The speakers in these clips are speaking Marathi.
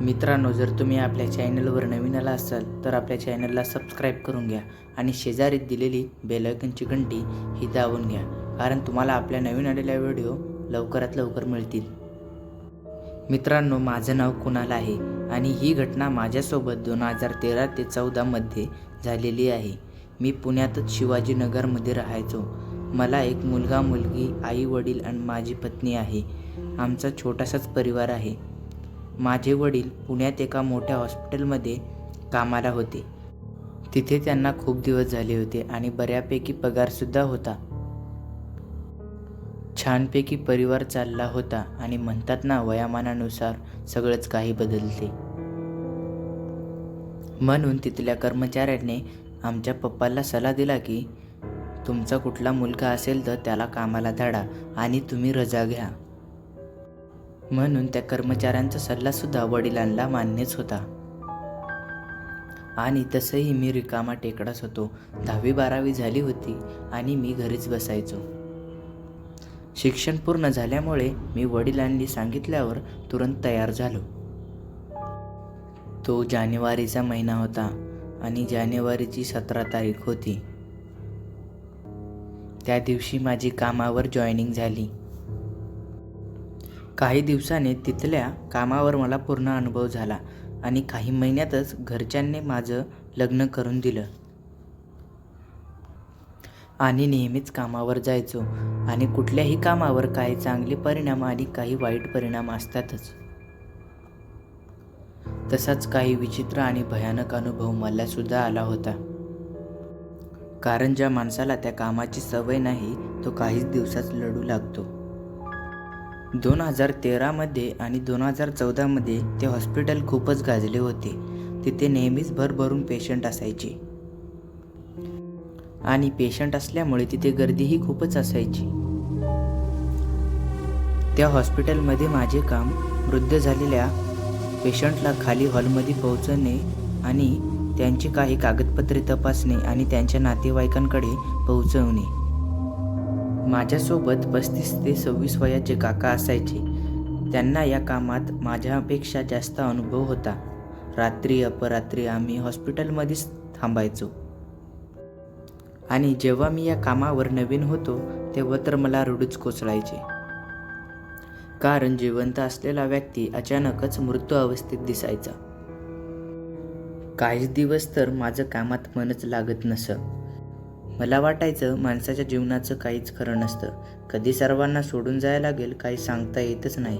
मित्रांनो जर तुम्ही आपल्या चॅनलवर नवीन आला असाल तर आपल्या चॅनलला सबस्क्राईब करून घ्या आणि शेजारी दिलेली बेलायकनची घंटी ही दाबून घ्या कारण तुम्हाला आपल्या नवीन आलेल्या व्हिडिओ लवकरात लवकर मिळतील. मित्रांनो माझं नाव कुणाल आहे आणि ही घटना माझ्यासोबत दोन हजार तेरा ते चौदामध्ये झालेली आहे. मी पुण्यातच शिवाजीनगरमध्ये राहायचो. मला एक मुलगा मुलगी आई वडील आणि माझी पत्नी आहे. आमचा छोटासाच परिवार आहे. माझे वडील पुण्यात एका मोठ्या हॉस्पिटलमध्ये कामाला होते. तिथे त्यांना खूप दिवस झाले होते आणि बऱ्यापैकी पगारसुद्धा होता. छानपैकी परिवार चालला होता आणि म्हणतात ना वयामानानुसार सगळंच काही बदलते. म्हणून तिथल्या कर्मचाऱ्याने आमच्या पप्पाला सल्ला दिला की तुमचा कुठला मुलगा असेल तर त्याला कामाला धाडा आणि तुम्ही रजा घ्या. म्हणून त्या कर्मचाऱ्यांचा सल्लासुद्धा वडिलांना मान्यच होता. आणि तसंही मी रिकामा टेकडाच होतो. दहावी बारावी झाली होती आणि मी घरीच बसायचो. शिक्षण पूर्ण झाल्यामुळे मी वडिलांनी सांगितल्यावर तुरंत तयार झालो. तो जानेवारीचा महिना होता आणि जानेवारीची सतरा तारीख होती. त्या दिवशी माझी कामावर जॉईनिंग झाली. काही दिवसाने तिथल्या कामावर मला पूर्ण अनुभव झाला आणि काही महिन्यातच घरच्यांनी माझं लग्न करून दिलं. आणि नेहमीच कामावर जायचो आणि कुठल्याही कामावर काही चांगले परिणाम आणि काही वाईट परिणाम असतातच. तसाच काही विचित्र आणि भयानक अनुभव मला सुद्धा आला होता. कारण ज्या माणसाला त्या कामाची सवय नाही तो काहीच दिवसात लढू लागतो. दोन हजार तेरामध्ये आणि दोन हजार चौदामध्ये ते हॉस्पिटल खूपच गाजले होते. तिथे नेहमीच भरभरून पेशंट असायचे. आणि पेशंट असल्यामुळे तिथे गर्दीही खूपच असायची. त्या हॉस्पिटलमध्ये माझे काम वृद्ध झालेल्या पेशंटला खाली हॉलमध्ये पोहोचवणे आणि त्यांची काही कागदपत्रे तपासणे आणि त्यांच्या नातेवाईकांकडे पोहोचवणे. माझ्यासोबत पस्तीस ते सव्वीस वयाचे काका असायचे. त्यांना या कामात माझ्यापेक्षा जास्त अनुभव होता. रात्री अपरात्री आम्ही हॉस्पिटलमध्येच थांबायचो. आणि जेव्हा मी या कामावर नवीन होतो तेव्हा तर मला रडूच कोसळायचे. कारण जिवंत असलेला व्यक्ती अचानकच मृत्यू अवस्थेत दिसायचा. काहीच दिवस तर माझं कामात मनच लागत नसं. मला वाटायचं माणसाच्या जीवनाचं काहीच खरं नसतं. कधी सर्वांना सोडून जायला लागेल काही सांगता येतच नाही.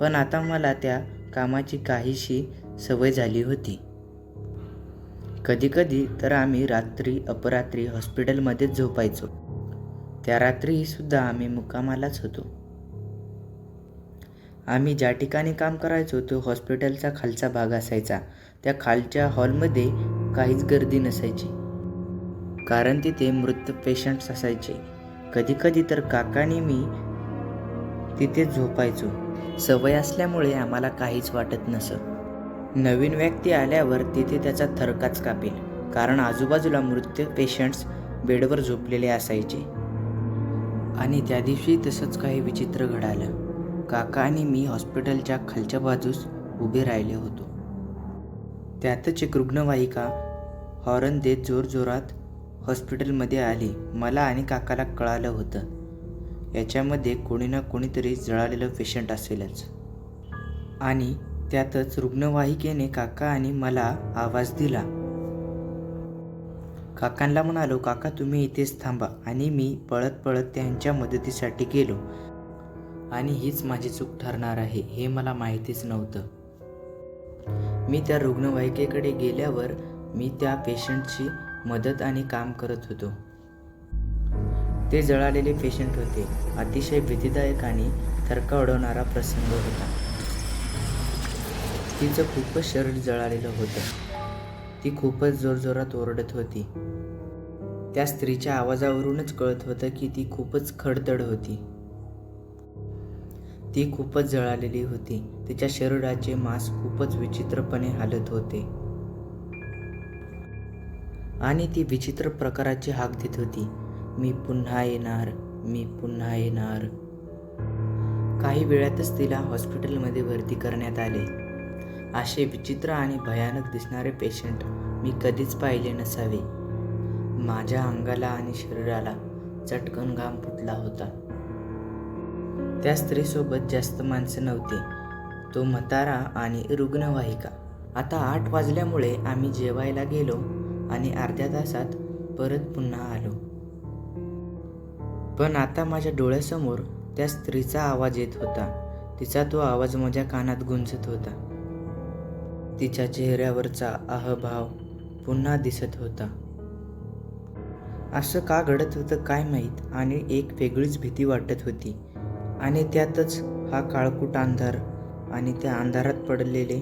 पण आता मला त्या कामाची काहीशी सवय झाली होती. कधीकधी तर आम्ही रात्री अपरात्री हॉस्पिटलमध्येच झोपायचो. त्या रात्रीही सुद्धा आम्ही मुक्कामालाच होतो. आम्ही ज्या ठिकाणी काम करायचो तो हॉस्पिटलचा खालचा भाग असायचा. त्या खालच्या हॉलमध्ये काहीच गर्दी नसायची. कारण तिथे मृत पेशंट्स असायचे. कधीकधी तर काकाने मी तिथे झोपायचो. सवय असल्यामुळे आम्हाला काहीच वाटत नसं. नवीन व्यक्ती आल्यावर तिथे त्याचा थरकाच कापेल. कारण आजूबाजूला मृत पेशंट्स बेडवर झोपलेले असायचे. आणि त्या दिवशी तसंच काही विचित्र घडालं. काका आणि मी हॉस्पिटलच्या खालच्या बाजूस उभे राहिले होतो. त्यातच एक रुग्णवाहिका हॉर्न देत जोरजोरात हॉस्पिटलमध्ये आली. मला आणि काकाला कळालं होतं. याच्यामध्ये कोणी ना कोणीतरी जळालेलं पेशंट असेलच. आणि त्यातच रुग्णवाहिकेने काका आणि मला आवाज दिला. काकांना म्हणालो काका तुम्ही इथेच थांबा आणि मी पळत पळत त्यांच्या मदतीसाठी गेलो. आणि हीच माझी चूक ठरणार आहे हे मला माहितीच नव्हतं. मी त्या रुग्णवाहिकेकडे गेल्यावर मी त्या पेशंटची मदत आणि काम करत होतो. ते जळालेले पेशंट होते. अतिशय भीतीदायक आणि थरका उडवणारा प्रसंग होता. तिचं खूपच शरीर जळालेलं होतं. ती खूपच जोरजोरात ओरडत होती. त्या स्त्रीच्या आवाजावरूनच कळत होतं की ती खूपच खडतड होती. ती खूपच जळालेली होती. तिच्या शरीराचे मांस खूपच विचित्रपणे हालत होते. आणि ती विचित्र प्रकाराची हाक देत होती. मी पुन्हा येणार मी पुन्हा येणार. काही वेळातच तिला हॉस्पिटलमध्ये भरती करण्यात आले. असे विचित्र आणि भयानक दिसणारे पेशंट मी कधीच पाहिले नसावे. माझ्या अंगाला आणि शरीराला चटकन घाम फुटला होता. त्या स्त्रीसोबत जास्त माणसं नव्हती. तो म्हातारा आणि रुग्णवाहिका. आता आठ वाजल्यामुळे आम्ही जेवायला गेलो. आणि अर्ध्या तासात परत पुन्हा आलो. पण आता माझ्या डोळ्यासमोर त्या स्त्रीचा आवाज येत होता. तिचा तो आवाज माझ्या कानात गुंजत होता. तिच्या चेहऱ्यावरचा अहभाव पुन्हा दिसत होता. असं का घडत होतं काय माहीत? आणि एक वेगळीच भीती वाटत होती. आणि त्यातच हा काळकूट अंधार आणि त्या अंधारात पडलेले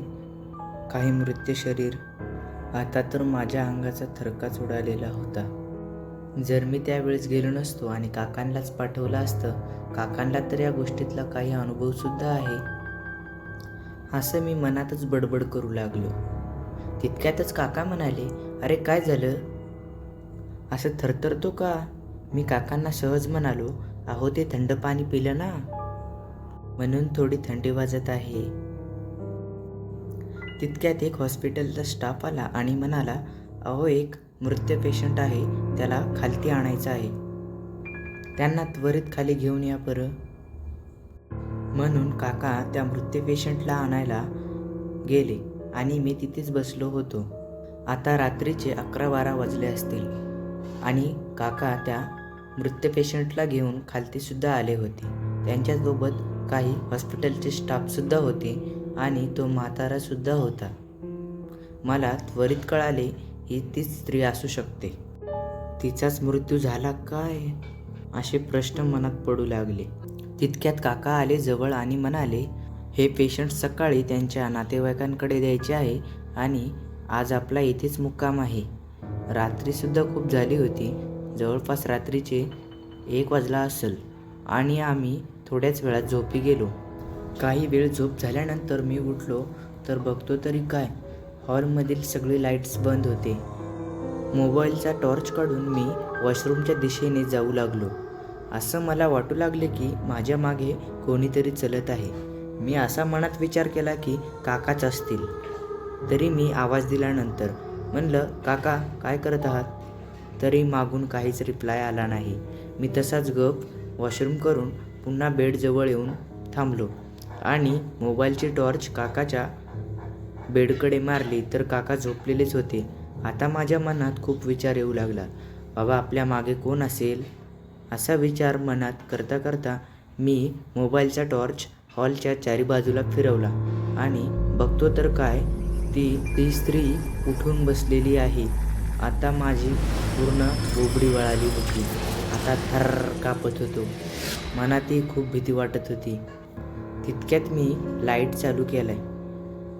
काही मृत्य शरीर आता तर माझ्या अंगाचा थरकाच उडालेला होता. जर मी त्यावेळेस गेलो नसतो आणि काकांनाच पाठवलं असतं काकांना तर या गोष्टीतला काही अनुभवसुद्धा आहे. असं मी मनातच बडबड करू लागलो. तितक्यातच काका म्हणाले अरे काय झालं? असं थरथरतो का? मी काकांना सहज म्हणालो अहो ते थंड पाणी पिलं ना. म्हणून थोडी थंडी वाजत आहे. तितक्यात एक हॉस्पिटलचा स्टाफ आला आणि म्हणाला अहो एक मृत्य पेशंट आहे त्याला खालती आणायचं आहे. त्यांना त्वरित खाली घेऊन या बरं. म्हणून काका त्या मृत्यू पेशंटला आणायला गेले आणि मी तिथेच बसलो होतो. आता रात्रीचे अकरा बारा वाजले असतील आणि काका त्या मृत्यू पेशंटला घेऊन खालतीसुद्धा आले होते. त्यांच्यासोबत काही हॉस्पिटलचे स्टाफसुद्धा होते. आणि तो म्हातारासुद्धा होता. मला त्वरित कळाले ही तीच स्त्री असू शकते. तिचाच मृत्यू झाला काय? असे प्रश्न मनात पडू लागले. तितक्यात काका आले जवळ आणि म्हणाले हे पेशंट सकाळी त्यांच्या नातेवाईकांकडे द्यायचे आहे आणि आज आपला इथेच मुक्काम आहे. रात्रीसुद्धा खूप झाली होती. जवळपास रात्रीचे एक वाजला असेल आणि आम्ही थोड्याच वेळात झोपी गेलो. काही वेळ झोप झाल्यानंतर मी उठलो तर बघतो तरी काय? हॉलमधील सगळे लाईट्स बंद होते. मोबाईलचा टॉर्च काढून मी वॉशरूमच्या दिशेने जाऊ लागलो. असं मला वाटू लागले की माझ्या मागे कोणीतरी चलत आहे. मी असा मनात विचार केला की काकाच असतील. तरी मी आवाज दिल्यानंतर म्हणलं काका काय करत आहात? तरी मागून काहीच रिप्लाय आला नाही. मी तसाच गप वॉशरूम करून पुन्हा बेडजवळ येऊन थांबलो. आणि मोबाईलची टॉर्च काकाच्या बेडकडे मारली तर काका झोपलेलेच होते. आता माझ्या मनात खूप विचार येऊ लागला. बाबा आपल्या मागे कोण असेल? असा विचार मनात करता करता मी मोबाईलचा टॉर्च हॉलच्या चारी बाजूला फिरवला. आणि बघतो तर काय ती ती स्त्री उठून बसलेली आहे. आता माझी पूर्ण बोबडी वळाली होती. आता थर कापत होतो. मनातही खूप भीती वाटत होती. तितक्यात मी लाइट चालू केलाय.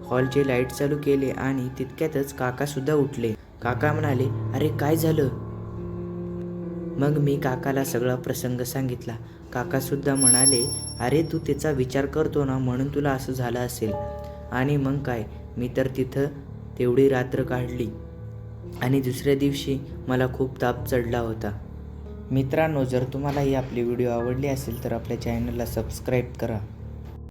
हॉलचे लाइट चालू केले आणि तितक्यातच काकासुद्धा उठले. काका म्हणाले अरे काय झालं? मग मी काकाला सगळा प्रसंग सांगितला. काकासुद्धा म्हणाले अरे तू त्याचा विचार करतो ना म्हणून तुला असं झालं असेल. आणि मग काय मी तर तिथं तेवढी रात्र काढली. आणि दुसऱ्या दिवशी मला खूप ताप चढला होता. मित्रांनो जर तुम्हाला ही आपली व्हिडिओ आवडली असेल तर आपल्या चॅनलला सबस्क्राईब करा.